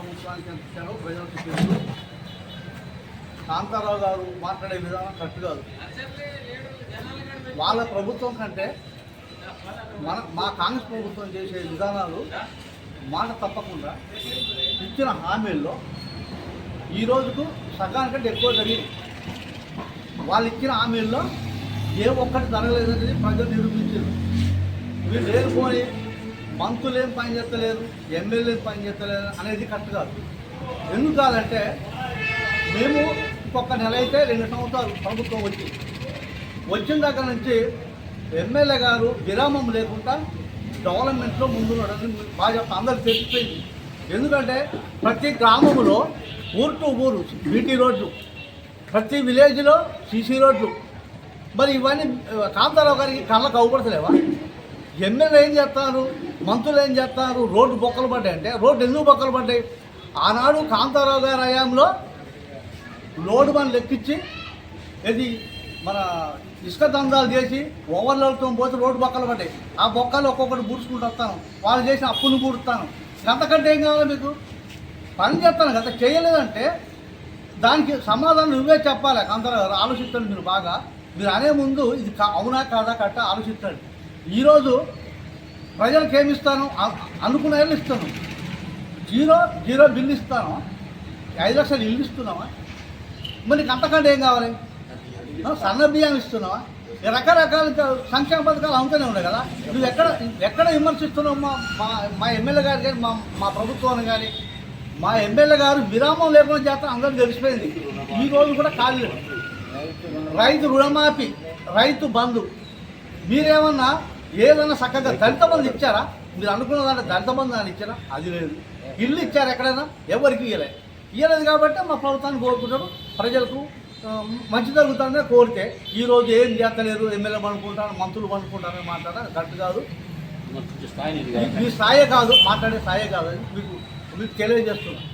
ప్రభుత్వానికి ఎంత కాంతారావు గారు మాట్లాడే విధానం కరెక్ట్ కాదు. వాళ్ళ ప్రభుత్వం కంటే మన మా కాంగ్రెస్ ప్రభుత్వం చేసే విధానాలు మాట తప్పకుండా ఇచ్చిన హామీల్లో ఈ రోజుకు సగానికంటే ఎక్కువ జరిగింది వాళ్ళు ఇచ్చిన హామీల్లో ఏ ఒక్కటి జరగలేదనేది ప్రజలు నిరూపించారు. వీళ్ళు లేకపోయి మంత్రులు ఏం పని చేస్తలేరు ఎమ్మెల్యేలు ఏం పని చేస్తలేరు అనేది కరెక్ట్ కాదు. ఎందుకు కాదంటే మేము ఇంకొక నెల అయితే రెండు సంవత్సరాలు ప్రభుత్వం వచ్చి వచ్చిన దగ్గర నుంచి ఎమ్మెల్యే గారు విరామం లేకుండా డెవలప్మెంట్లో ముందున్నాడని బాగా అందరికి తెలిసిపోయింది. ఎందుకంటే ప్రతి గ్రామంలో ఊరు టు ఊరు బీటీ రోడ్లు ప్రతి విలేజ్లో సీసీ రోడ్లు. మరి ఇవన్నీ కాంతారావు గారికి కళ్ళకు అవపడతలేవా ఎమ్మెల్యే ఏం చేస్తారు? మంత్రులు ఏం చేస్తారు రోడ్డు బొక్కలు పడ్డాయి అంటే రోడ్డు ఎందుకు బొక్కలు పడ్డాయి? ఆనాడు కాంతారావు గారి హయాంలో లోడ్ మనం లెక్కించి ఇది మన ఇసుక దందాలు చేసి ఓవర్లోడ్తో పోతే రోడ్డు బొక్కలు పడ్డాయి. ఆ బొక్కలు ఒక్కొక్కటి పూడ్చుకుంటూ వస్తాను. వాళ్ళు చేసిన అప్పును పూడుతాను. అంతకంటే ఏం కావాలి మీకు? పని చేస్తాను. కదా చేయలేదంటే దానికి సమాధానం నువ్వే చెప్పాలి. కాంతారావు గారు మీరు బాగా. మీరు అనే ముందు ఇది కా- అవునా కాదా కట్ట ఆలోచిస్తాడు. ఈరోజు ప్రజలకు ఏమి ఇస్తాను? అనుకున్న ఇస్తాను. జీరో జీరో బిల్లు ఇస్తాను. ఐదు లక్షలు ఇల్లు ఇస్తున్నావా? మనకి అంతకంటే ఏం కావాలి? సన్న బియ్యం ఇస్తున్నావా? రకరకాల సంక్షేమ పథకాలు అమ్ముతూనే ఉన్నాయి కదా. నువ్వు ఎక్కడ ఎక్కడ విమర్శిస్తున్నావు? మా మా మా ఎమ్మెల్యే గారు కానీ మా మా ప్రభుత్వాన్ని కానీ? మా ఎమ్మెల్యే గారు విరామం లేకుండా చేత అందరూ తెలిసిపోయింది ఈ రోజు కూడా ఖాళీ లేదు. రైతు రుణమాఫీ రైతు బంధు. మీరేమన్నా ఏదన్నా చక్కగా దళిత బంధు ఇచ్చారా? మీరు అనుకున్న దాంట్లో దళిత బంధు అని ఇచ్చారా? అది లేదు. ఇల్లు ఇచ్చారా ఎక్కడైనా? ఎవరికి ఇవ్వలేదు ఇవ్వలేదు కాబట్టి మా ప్రభుత్వాన్ని కోరుకుంటారు ప్రజలకు మంచి జరుగుతుందనే కోరితే ఈ రోజు ఏం చేస్తలేరు? ఎమ్మెల్యే అనుకుంటారు మంత్రులు అనుకుంటారని మాట్లాడారు? కరెక్ట్ కాదు. మీ స్థాయే కాదు. మాట్లాడే స్థాయే కాదు అని మీకు మీకు తెలియజేస్తున్నాను